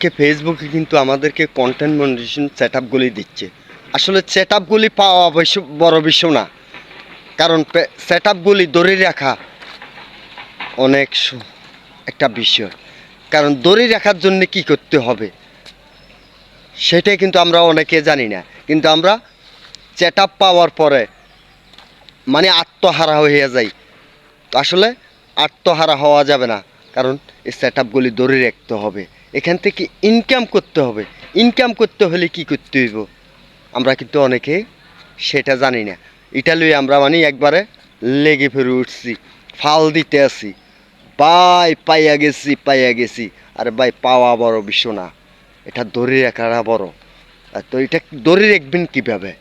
কে ফেসবুকে কিন্তু আমাদেরকে কন্টেন্ট মনিটেশন সেট আপগুলি দিচ্ছে। আসলে সেট আপগুলি পাওয়া অবশ্য বড় বিষয় না। কারণ সেট আপগুলি ধরে রাখা অনেক একটা বিষয়। কারণ ধরে রাখার জন্য কি করতে হবে? সেটাই কিন্তু আমরা অনেকে জানি না। কিন্তু আমরা সেট আপ পাওয়ার পরে মানে আত্মহারা হয়ে যাই। তো আসলে আত্মহারা হওয়া যাবে না। কারণ এই সেট আপগুলি ধরে রাখতে হবে। এখান থেকে ইনকাম করতে হবে। ইনকাম করতে হলে কি করতে হইব? আমরা কিন্তু অনেকে সেটা জানি না। এটা লই আমরা মানে একবারে লেগে ফেরে উঠছি, ফাল দিতে আসি বাই পাইয়া গেছি পাইয়া গেছি। আর ভাই, পাওয়া বড় বিষয় না। এটা ধরে রাখাটা বড়। আর তো এটা ধরে রাখবেন কীভাবে?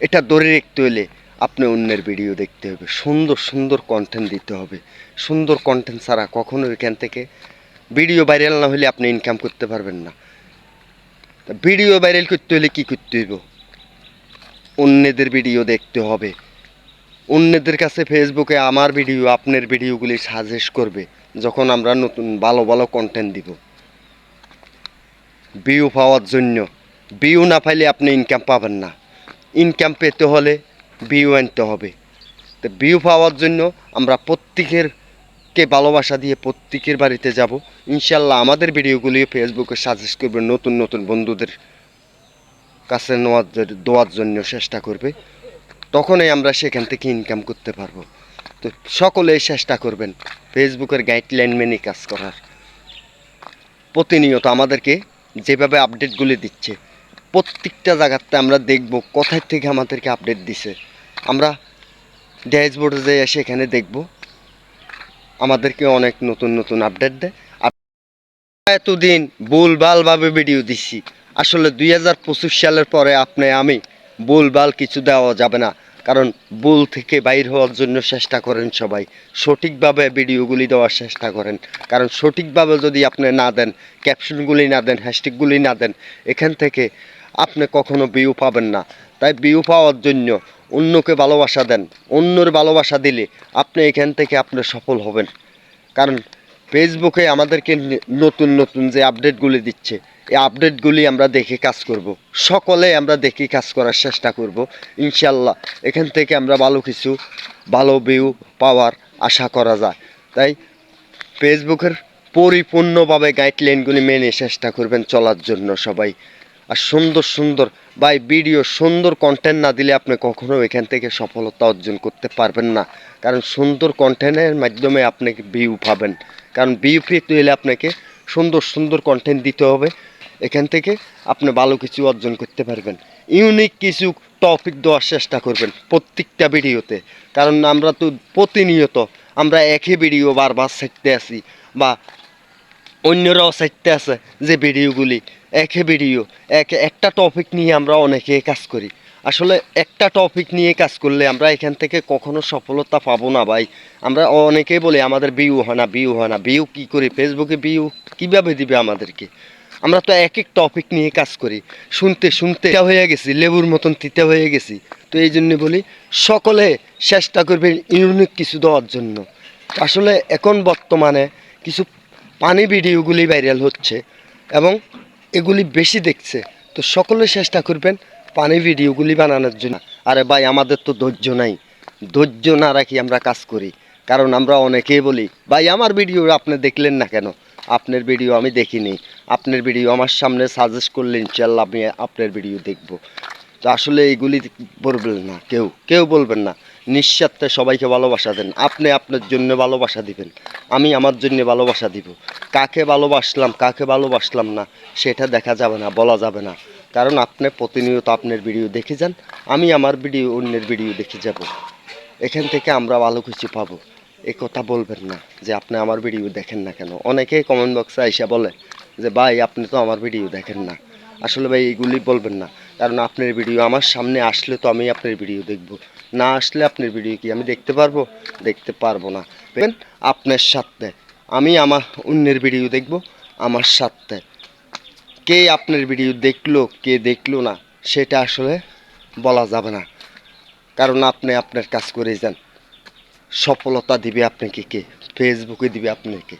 এটা ধরে রাখতে হলে আপনি অন্যের ভিডিও দেখতে হবে। সুন্দর সুন্দর কন্টেন্ট দিতে হবে। সুন্দর কন্টেন্ট ছাড়া কখনো এখান থেকে ভিডিও ভাইরাল না হলে আপনি ইনকাম করতে পারবেন না। তা ভিডিও ভাইরাল করতে হলে কি করতে হইব? অন্যদের ভিডিও দেখতে হবে। অন্যদের কাছে ফেসবুকে আমার ভিডিও, আপনার ভিডিওগুলি সাজেস্ট করবে, যখন আমরা নতুন ভালো ভালো কন্টেন্ট দিব। ভিউ পাওয়ার জন্য। ভিউ না পাইলে আপনি ইনকাম পাবেন না। ইনকাম পেতে হলে ভিউ আনতে হবে। তো ভিউ পাওয়ার জন্য আমরা প্রত্যেকের কে ভালোবাসা দিয়ে প্রত্যেকের বাড়িতে যাব ইনশাল্লাহ আমাদের ভিডিওগুলি ফেসবুকে সাজেস্ট করবে, নতুন নতুন বন্ধুদের কাছে নেওয়ার দেওয়ার জন্য চেষ্টা করবে। তখনই আমরা সেখান থেকে ইনকাম করতে পারব। তো সকলেই চেষ্টা করবেন ফেসবুকের গাইডলাইন মেনে কাজ করার। প্রতিনিয়ত আমাদেরকে যেভাবে আপডেটগুলি দিচ্ছে, প্রত্যেকটা জায়গাতে আমরা দেখব কোথায় থেকে আমাদেরকে আপডেট দিছে। আমরা ড্যাশবোর্ডে যাই সেখানে দেখব আমাদেরকে অনেক নতুন নতুন আপডেট দেয়। এতদিন ভুলভালভাবে ভিডিও দিচ্ছি আসলে দুই হাজার পঁচিশ সালের পরে আপনি আমি ভুলভাল কিছু দেওয়া যাবে না। কারণ ভুল থেকে বাইর হওয়ার জন্য চেষ্টা করেন সবাই। সঠিকভাবে ভিডিওগুলি দেওয়ার চেষ্টা করেন। কারণ সঠিকভাবে যদি আপনি না দেন ক্যাপশনগুলি না দেন হ্যাশট্যাগুলি না দেন, এখান থেকে আপনি কখনো ভিউ পাবেন না। তাই ভিউ পাওয়ার জন্য অন্যকে ভালোবাসা দেন। অন্যর ভালোবাসা দিলে আপনি এখান থেকে আপনি সফল হবেন। কারণ ফেসবুকে আমাদেরকে নতুন নতুন যে আপডেটগুলি দিচ্ছে, এই আপডেটগুলি আমরা দেখে কাজ করব। সকলে আমরা দেখে কাজ করার চেষ্টা করব ইনশাল্লাহ এখান থেকে আমরা ভালো কিছু, ভালো ভিউ পাওয়ার আশা করা যায়। তাই ফেসবুকের পরিপূর্ণভাবে গাইডলাইনগুলি মেনে চেষ্টা করবেন চলার জন্য সবাই। আর সুন্দর সুন্দর বাই ভিডিও সুন্দর কন্টেন্ট না দিলে আপনি কখনো এখান থেকে সফলতা অর্জন করতে পারবেন না। কারণ সুন্দর কন্টেন্টের মাধ্যমে আপনি ভিউ পাবেন। কারণ ভিউ পেতে হলে আপনাকে সুন্দর সুন্দর কন্টেন্ট দিতে হবে। এখান থেকে আপনি ভালো কিছু অর্জন করতে পারবেন। ইউনিক কিছু টপিক দেওয়ার চেষ্টা করবেন প্রত্যেকটা ভিডিওতে কারণ আমরা তো প্রতিনিয়ত আমরা একই ভিডিও বারবার ছাড়তে আসি বা অন্যরাও চাইতে আছে যে ভিডিওগুলি একে ভিডিও এক, একটা টপিক নিয়ে আমরা অনেকে কাজ করি। আসলে একটা টপিক নিয়ে কাজ করলে আমরা এখান থেকে কখনো সফলতা পাবো না ভাই। আমরা অনেকেই বলি, আমাদের ভিউ হয় না ভিউ হয় না। ভিউ কী করি? ফেসবুকে ভিউ কীভাবে দিবে আমাদেরকে? আমরা তো এক এক টপিক নিয়ে কাজ করি। শুনতে শুনতে হয়ে গেছি, লেবুর মতন তিতা হয়ে গেছি। তো এই জন্য বলি, সকলে চেষ্টা করবে ইউনিক কিছু দেওয়ার জন্য। আসলে এখন বর্তমানে কিছু পানি ভিডিওগুলি ভাইরাল হচ্ছে এবং এগুলি বেশি দেখছে। তো সকলে চেষ্টা করবেন পানি ভিডিওগুলি বানানোর জন্য। আরে ভাই, আমাদের তো ধৈর্য নাই। ধৈর্য না রাখি আমরা কাজ করি। কারণ আমরা অনেকেই বলি, ভাই, আমার ভিডিও আপনি দেখলেন না কেন? আপনার ভিডিও আমি দেখিনি। আপনার ভিডিও আমার সামনে সাজেস্ট করলেন ইনশাল্লাহ আমি আপনার ভিডিও দেখব। তো আসলে এইগুলি বলবেন না। কেউ কেউ বলবেন না। নিঃস্বার্থে সবাইকে ভালোবাসা দেন। আপনি আপনার জন্য ভালোবাসা দিবেন। আমি আমার জন্য ভালোবাসা দিব। কাকে ভালোবাসলাম কাকে ভালোবাসলাম না, সেটা দেখা যাবে না, বলা যাবে না। কারণ আপনি প্রতিনিয়ত আপনার ভিডিও দেখে যান, আমি আমার ভিডিও অন্যের ভিডিও দেখে যাব। এখান থেকে আমরা ভালো কিছু পাবো। এই কথা বলবেন না যে আপনি আমার ভিডিও দেখেন না কেন। অনেকেই কমেন্ট বক্সে আইসা বলে যে, ভাই, আপনি তো আমার ভিডিও দেখেন না। আসলে ভাই এইগুলি বলবেন না। কারণ আপনার ভিডিও আমার সামনে আসলে তো আমি আপনার ভিডিও দেখব। না আসলে আপনার ভিডিও কি আমি দেখতে পারব? দেখতে পারব না। দেখবেন আপনার সাথে আমি আমার অন্যের ভিডিও দেখব, আমার সাথে। কে আপনার ভিডিও দেখল, কে দেখল না, সেটা আসলে বলা যাবে না। কারণ আপনি আপনার কাজ করে যান। সফলতা দিবে আপনাকে কে? ফেসবুকে দিবে আপনাকে।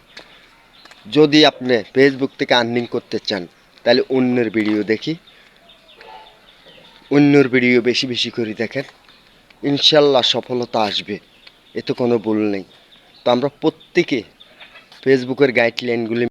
যদি আপনি ফেসবুক থেকে আর্নিং করতে চান তাহলে অন্যের ভিডিও দেখি। অন্যর ভিডিও বেশি বেশি করে দেখেন। ইনশাল্লাহ সফলতা আসবে এতে কোনো ভুল নেই। তো আমরা প্রত্যেকে ফেসবুকের গাইডলাইনগুলি